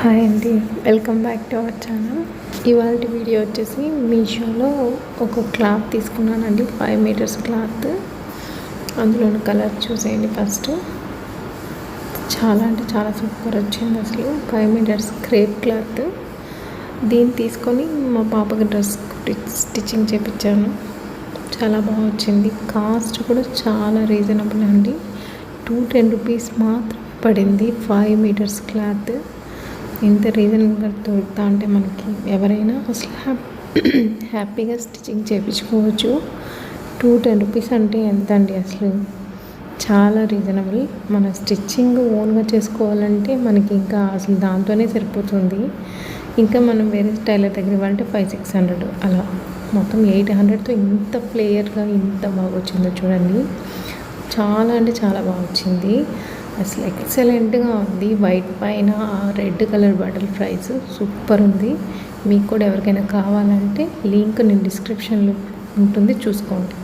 Hi అండి. Welcome back to our channel ఇవాళ video వచ్చేసి మీషోలో ఒక క్లాత్ తీసుకున్నానండి. Five metres cloth. అందులోని కలర్ చూసేయండి ఫస్ట్ చాలా అంటే చాలా సూపర్ వచ్చింది అసలు. Five metres crepe cloth. దీన్ని తీసుకొని మా పాపకి డ్రెస్ స్టిచ్చింగ్ చేపించాను చాలా బాగా వచ్చింది. కాస్ట్ కూడా చాలా రీజనబుల్ అండి. టూ టెన్ రూపీస్ మాత్రం పడింది ఫైవ్ మీటర్స్ క్లాత్. ఇంత రీజనబుల్ దొరుకుతా అంటే మనకి ఎవరైనా అసలు హ్యాపీగా స్టిచ్చింగ్ చేయించుకోవచ్చు టూ టెన్ రూపీస్ అంటే ఎంత అండి అసలు? చాలా రీజనబుల్ మన స్టిచ్చింగ్ ఓన్గా చేసుకోవాలంటే మనకి ఇంకా అసలు దాంతోనే సరిపోతుంది. ఇంకా మనం వేరే టైలర్ దగ్గర ఇవ్వాలంటే ఫైవ్ సిక్స్ హండ్రెడ్ అలా. మొత్తం ఎయిట్ హండ్రెడ్తో ఇంత ప్లేయర్గా ఇంత బాగా వచ్చిందో చూడండి. చాలా అంటే చాలా బాగా వచ్చింది అసలు ఎక్సలెంట్గా ఉంది. వైట్ పైన red colour butter fries super ఉంది. మీకు కూడా ఎవరికైనా కావాలంటే లింక్ నేను డిస్క్రిప్షన్లో ఉంటుంది. చూసుకోండి.